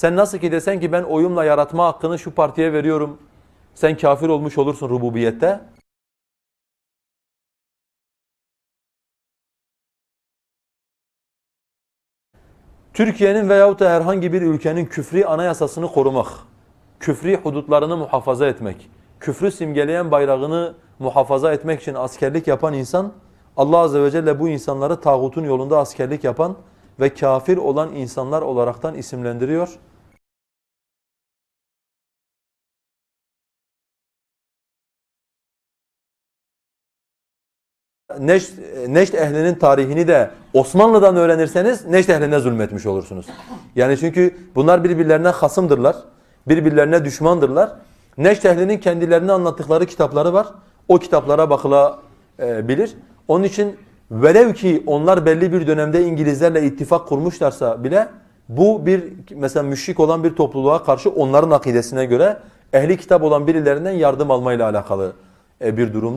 Sen nasıl ki desen ki ben oyumla yaratma hakkını şu partiye veriyorum. Sen kafir olmuş olursun rububiyette. Türkiye'nin veyahut da herhangi bir ülkenin küfri anayasasını korumak, küfri hudutlarını muhafaza etmek, küfrü simgeleyen bayrağını muhafaza etmek için askerlik yapan insan, Allah Azze ve Celle bu insanları tağutun yolunda askerlik yapan ve kafir olan insanlar olaraktan isimlendiriyor. Neşt, Neşt ehlinin tarihini de Osmanlı'dan öğrenirseniz Neşt ehline zulmetmiş olursunuz. Yani çünkü bunlar birbirlerine hasımdırlar. Birbirlerine düşmandırlar. Neşt ehlinin kendilerini anlattıkları kitapları var. O kitaplara bakılabilir. Onun için velev ki onlar belli bir dönemde İngilizlerle ittifak kurmuşlarsa bile bu bir mesela müşrik olan bir topluluğa karşı onların akidesine göre ehli kitap olan birilerinden yardım almayla alakalı e, bir durum.